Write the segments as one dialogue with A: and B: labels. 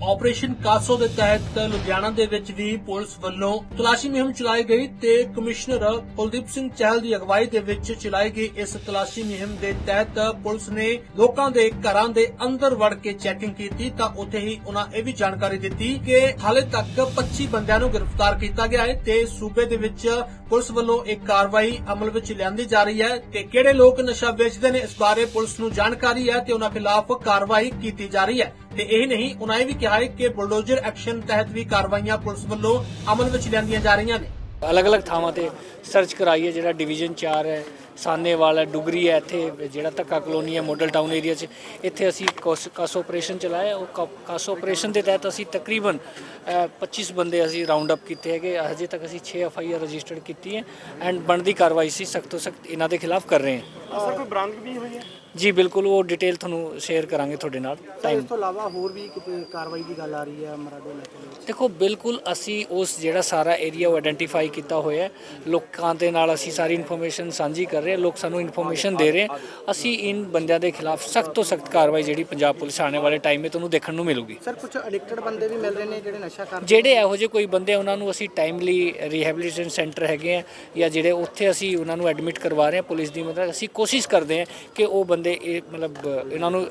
A: Operation CASO ਦੇ ਤਹਿਤ ਲੁਧਿਆਣਾ ਦੇ ਵਿੱਚ ਵੀ ਪੁਲਿਸ ਵੱਲੋਂ ਤਲਾਸ਼ੀ ਮੁਹਿੰਮ ਚਲਾਈ ਗਈ ਤੇ ਕਮਿਸ਼ਨਰ ਕੁਲਦੀਪ ਸਿੰਘ ਚਹਿਲ ਦੀ ਅਗਵਾਈ ਦੇ ਵਿੱਚ ਚਲਾਈ ਗਈ ਇਸ ਤਲਾਸ਼ੀ ਮੁਹਿੰਮ ਦੇ ਤਹਿਤ ਪੁਲਿਸ ਨੇ ਲੋਕਾਂ ਦੇ ਘਰਾਂ ਦੇ ਅੰਦਰ ਵੜ ਕੇ ਚੈਕਿੰਗ ਕੀਤੀ ਤਾਂ ਉੱਥੇ ਹੀ ਉਹਨਾਂ ਇਹ ਵੀ ਜਾਣਕਾਰੀ ਦਿੱਤੀ ਕਿ ਹਾਲੇ ਤੱਕ 25 ਬੰਦਿਆਂ ਨੂੰ ਗ੍ਰਿਫਤਾਰ ਕੀਤਾ ਗਿਆ ਹੈ ਤੇ ਸੂਬੇ ਦੇ ਵਿੱਚ ਪੁਲਿਸ ਵੱਲੋਂ ਇੱਕ ਕਾਰਵਾਈ ਅਮਲ ਵਿੱਚ ਲਿਆਂਦੀ ਜਾ ਰਹੀ ਹੈ ਤੇ ਕਿਹੜੇ ਲੋਕ ਨਸ਼ਾ ਵੇਚਦੇ ਨੇ ਇਸ ਬਾਰੇ ਪੁਲਿਸ ਨੂੰ ਜਾਣਕਾਰੀ ਹੈ ਤੇ ਉਹਨਾਂ ਖਿਲਾਫ ਕਾਰਵਾਈ ਕੀਤੀ ਜਾ ਰਹੀ ਹੈ। ਤੇ ਇਹ ਨਹੀਂ, ਉਹਨਾਂ ਇਹ ਵੀ ਕਿਹਾ ਹੈ ਕਿ ਬੁਲਡੋਜ਼ਰ ਐਕਸ਼ਨ ਤਹਿਤ ਵੀ ਕਾਰਵਾਈਆਂ ਪੁਲਿਸ ਵੱਲੋਂ ਅਮਲ ਵਿੱਚ ਲਿਆਂਦੀਆਂ ਜਾ ਰਹੀਆਂ ਨੇ।
B: ਅਲੱਗ-ਅਲੱਗ ਥਾਵਾਂ ਤੇ ਸਰਚ ਕਰਾਈ ਹੈ ਜਿਹੜਾ ਡਿਵੀਜ਼ਨ 4 ਹੈ ਸਾਨੇਵਾਲ ਹੈ ਡੁਗਰੀ ਹੈ ਇੱਥੇ ਜਿਹੜਾ ਧੱਕਾ ਕਲੋਨੀ ਹੈ ਮੋਡਲ ਟਾਊਨ ਏਰੀਆ 'ਚ ਇੱਥੇ ਅਸੀਂ ਕਾਸ ਕਾਸ ਆਪਰੇਸ਼ਨ ਚਲਾਇਆ ਉਹ ਕਾ- ਕਾਸ ਆਪਰੇਸ਼ਨ ਦੇ ਤਹਿਤ ਅਸੀਂ ਤਕਰੀਬਨ ਅ, 25 ਬੰਦੇ ਅਸੀਂ ਰਾਉਂਡ ਅਪ ਕੀਤੇ ਹੈਗੇ ਹਜੇ ਤੱਕ ਅਸੀਂ 6 ਐਫ ਆਈ ਆਰ ਰਜਿਸਟਰਡ ਕੀਤੀ ਹੈ ਐਂਡ ਬਣਦੀ ਕਾਰਵਾਈ ਸੀ ਸਖਤ ਤੋਂ ਸਖਤ ਇਹਨਾਂ ਦੇ ਖਿਲਾਫ ਕਰ ਰਹੇ ਹਾਂ।
C: ਸਰ ਕੋਈ ਬਰਾਮਦ ਵੀ ਹੋਈ ਹੈ?
B: ਜੀ ਬਿਲਕੁਲ ਉਹ ਡਿਟੇਲ ਤੁਹਾਨੂੰ ਸ਼ੇਅਰ ਕਰਾਂਗੇ ਤੁਹਾਡੇ ਨਾਲ ਟਾਈਮ
D: ਤੋਂ ਇਲਾਵਾ ਹੋਰ ਵੀ ਕਿਤੇ ਕਾਰਵਾਈ ਦੀ ਗੱਲ ਆ ਰਹੀ ਹੈ ਮਰਾਡੇ ਇਲਾਕੇ ਦੇ ਵਿੱਚ?
B: ਦੇਖੋ ਬਿਲਕੁਲ ਅਸੀਂ ਉਸ ਜਿਹੜਾ ਸਾਰਾ ਏਰੀਆ ਉਹ ਆਇਡੈਂਟੀਫਾਈ ਕੀਤਾ ਹੋਇਆ ਹੈ। ਲੋਕਾਂ ਦੇ ਨਾਲ ਅਸੀਂ ਸਾਰੀ ਇਨਫੋਰਮੇਸ਼ਨ ਸਾਂਝੀ ਕਰ ਰਹੇ ਹਾਂ ਲੋਕ ਸਾਨੂੰ ਇਨਫੋਰਮੇਸ਼ਨ ਦੇ ਰਹੇ ਹੈ। ਅਸੀਂ ਇਨ ਬੰਦਿਆਂ ਦੇ ਖਿਲਾਫ ਸਖਤ ਤੋਂ ਸਖਤ ਕਾਰਵਾਈ ਜਿਹੜੀ ਪੰਜਾਬ ਪੁਲਿਸ ਆਉਣ ਵਾਲੇ ਟਾਈਮ 'ਤੇ ਤੁਹਾਨੂੰ ਦੇਖਣ ਨੂੰ ਮਿਲੂਗੀ।
D: ਸਰ ਕੁਝ ਐਡਿਕਟਡ ਬੰਦੇ ਵੀ ਮਿਲ ਰਹੇ ਨੇ ਜਿਹੜੇ ਨਸ਼ਾ ਕਰਦੇ
B: ਜਿਹੜੇ ਇਹੋ ਜਿਹੇ ਕੋਈ ਬੰਦੇ ਉਹਨਾਂ ਨੂੰ ਅਸੀਂ ਟਾਈਮਲੀ ਰੀਹੈਬਿਲਿਟੇਸ਼ਨ ਸੈਂਟਰ ਹੈਗੇ ਆ ਜਾਂ ਜਿਹੜੇ ਉੱਥੇ ਅਸੀਂ ਉਹਨਾਂ ਨੂੰ ਐਡਮਿਟ ਕਰਵਾ ਰਹੇ ਹਾਂ ਪੁਲਿਸ ਦੀ ਮਦਦ ਅਸੀਂ ਕੋਸ਼ਿਸ਼ ਕਰਦੇ ਹਾਂ ਕਿ ਉਹ ਬੰਦੇ ਇਹ ਮਤਲਬ ਇਹਨਾਂ ਨੂੰ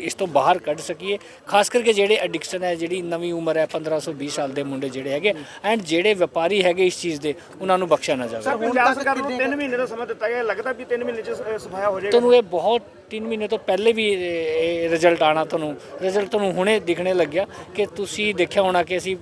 B: ਇਸ ਤੋਂ ਬਾਹਰ ਕੱਢ ਸਕੀਏ। ਖਾਸ ਕਰਕੇ ਜਿਹੜੇ ਐਡਿਕਸ਼ਨ ਹੈ ਜਿਹੜੀ ਨਵੀਂ ਉਮਰ ਹੈ 1500 20 ਸਾਲ ਦੇ ਮੁੰਡੇ ਜਿਹੜੇ ਹੈਗੇ ਐਂਡ ਜਿਹੜੇ ਵਪਾਰੀ ਹੈਗੇ ਇਸ ਚੀਜ਼ ਦੇ ਉਹਨਾਂ ਨੂੰ ਬਖਸ਼ਿਆ ਨਾ ਜਾਵੇ।
C: ਪੰਜਾਬ ਸਰਕਾਰ ਨੂੰ 3 ਮਹੀਨੇ ਦਾ ਸਮਾਂ ਦਿੱਤਾ ਗਿਆ ਲੱਗਦਾ ਵੀ 3 ਮਹੀਨੇ ਚ ਸ- ਸਫਾਇਆ ਹੋ ਜਾਏਗਾ।
B: ਤੁਹਾਨੂੰ ਇਹ ਬਹੁਤ 3 ਮਹੀਨੇ ਤੋਂ ਪਹਿਲੇ ਵੀ ਇਹ ਰਿਜ਼ਲਟ ਆਣਾ ਤੁਹਾਨੂੰ ਰਿਜ਼ਲਟ ਤੁਹਾਨੂੰ ਹੁਣੇ ਦਿਖਣੇ ਲੱਗਿਆ ਕਿ ਤੁਸੀਂ ਦੇਖਿਆ ਹੋਣਾ ਕਿ ਅਸੀਂ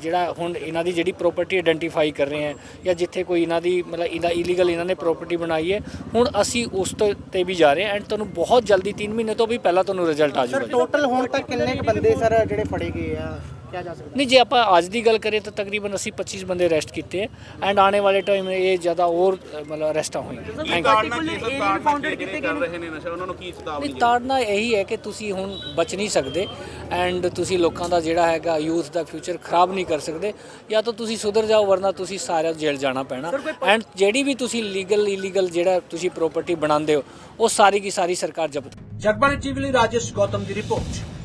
B: ਜਿਹੜਾ ਹੁਣ ਇਹਨਾਂ ਦੀ ਜਿਹੜੀ ਪ੍ਰਾਪਰਟੀ ਆਇਡੈਂਟੀਫਾਈ ਕਰ ਰਹੇ ਹਾਂ ਜਾਂ ਜਿੱਥੇ ਕੋਈ ਇਹਨਾਂ ਦੀ ਮਤਲਬ ਇਹਦਾ ਇਲੀਗਲ ਇਹਨਾਂ ਨੇ ਪ੍ਰਾਪਰਟੀ ਬਣਾਈ ਹੈ ਹੁਣ ਅਸੀਂ ਉਸ ਤੋਂ ਤੇ ਵੀ ਜਾ ਰਹੇ ਹਾਂ ਐਂਡ ਤੁਹਾਨੂੰ ਬਹੁਤ ਜਲਦੀ 3 ਮਹੀਨੇ ਤੋਂ ਵੀ ਪਹਿਲਾਂ ਤੁਹਾਨੂੰ ਰਿਜ਼ਲਟ ਆ
D: ਸਰ
B: ਜਾਊਗਾ।
D: ਟੋਟਲ ਹੁਣ ਤੱਕ ਕਿੰਨੇ ਕੁ ਬੰਦੇ ਸਰ ਜਿਹੜੇ ਫੜੇ ਗਏ ਆ? ਕਿਹਾ ਜਾ ਸਕਦਾ
B: ਨਹੀਂ ਜੇ ਆਪਾਂ ਅੱਜ ਦੀ ਗੱਲ ਕਰੀਏ ਤਾਂ ਤਕਰੀਬਨ ਅਸੀਂ 25 ਬੰਦੇ ਅਰੈਸਟ ਕੀਤੇ ਹੈ ਐਂਡ ਆਉਣੇ ਵਾਲੇ ਟਾਈਮ ਇਹ ਜ਼ਿਆਦਾ ਹੋਰ ਮਤਲਬ ਅਰੈਸਟਾਂ ਹੋਣਗੀਆਂ ਥੈਂਕ ਯੂ ਨਹੀਂ ਤਾੜਨਾ ਇਹੀ ਹੈ ਕਿ ਤੁਸੀਂ ਹੁਣ ਬਚ ਨਹੀਂ ਸਕਦੇ ਐਂਡ ਤੁਸੀਂ ਲੋਕਾਂ ਦਾ ਜਿਹੜਾ ਹੈਗਾ ਯੂਥ ਦਾ ਫਿਊਚਰ ਖਰਾਬ ਨਹੀਂ ਕਰ ਸਕਦੇ। ਜਾਂ ਤਾਂ ਤੁਸੀਂ ਸੁਧਰ ਜਾਓ ਵਰਨਾ ਤੁਸੀਂ ਸਾਰਿਆਂ ਨੂੰ ਜੇਲ੍ਹ ਜਾਣਾ ਪੈਣਾ। ਐਂਡ ਜਿਹੜੀ ਵੀ ਤੁਸੀਂ ਲੀਗਲ ਇਲੀਗਲ ਜਿਹੜਾ ਤੁਸੀਂ ਪ੍ਰਾਪਰਟੀ ਬਣਾਉਂਦੇ ਹੋ ਉਹ ਸਾਰੀ ਕੀ ਸਾਰੀ ਸਰਕਾਰ ਜ਼ਬਤ
A: ਜਗਬਾਣੀ ਟੀਵੀ ਲਈ ਰਾਜੇਸ਼ ਗੌਤਮ ਦੀ ਰਿਪੋਰਟ।